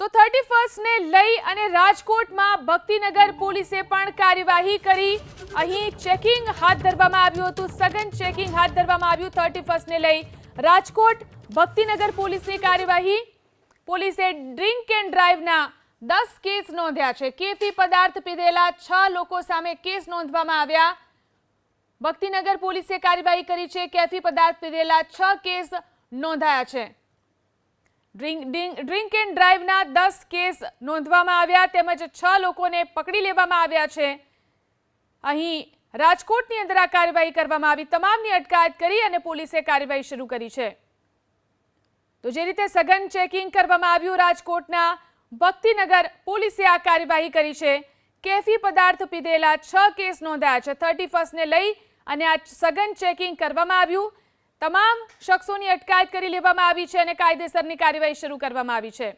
તો થર્ટી ફર્સ્ટને લઈ અને રાજકોટમાં ભક્તિનગર પોલીસે પણ કાર્યવાહી કરી. અહીં ચેકિંગ હાથ ધરવામાં આવ્યું હતું. સઘન ચેકિંગ હાથ ધરવામાં આવ્યું થર્ટી ફર્સ્ટને લઈ. રાજકોટ ભક્તિનગર પોલીસની કાર્યવાહી. પોલીસે ડ્રિંક એન્ડ ડ્રાઈવના દસ કેસ નોંધ્યા છે. કેફી પદાર્થ પીધેલા છ લોકો સામે કેસ નોંધવામાં આવ્યા. ભક્તિનગર પોલીસે કાર્યવાહી કરી છે. કેફી પદાર્થ પીધેલા છ કેસ નોંધાયા છે. ડ્રિંક એન્ડ ડ્રાઈવના દસ કેસ નોંધવામાં આવ્યા તેમજ છ લોકોને પકડી લેવામાં આવ્યા છે. અહીં રાજકોટની અંદર આ કાર્યવાહી કરવામાં આવી. તમામની અટકાયત કરી અને પોલીસે કાર્યવાહી શરૂ કરી છે. તો જે રીતે સઘન ચેકિંગ કરવામાં આવ્યું, રાજકોટના ભક્તિનગર પોલીસે આ કાર્યવાહી કરી છે. કેફી પદાર્થ પીધેલા છ કેસ નોંધાયા છે. થર્ટી ફર્સ્ટને લઈ અને આ સઘન ચેકિંગ કરવામાં આવ્યું. તમામ શખ્સોની અટકાયત કરી લેવામાં આવી છે અને કાયદેસરની કાર્યવાહી શરૂ કરવામાં આવી છે.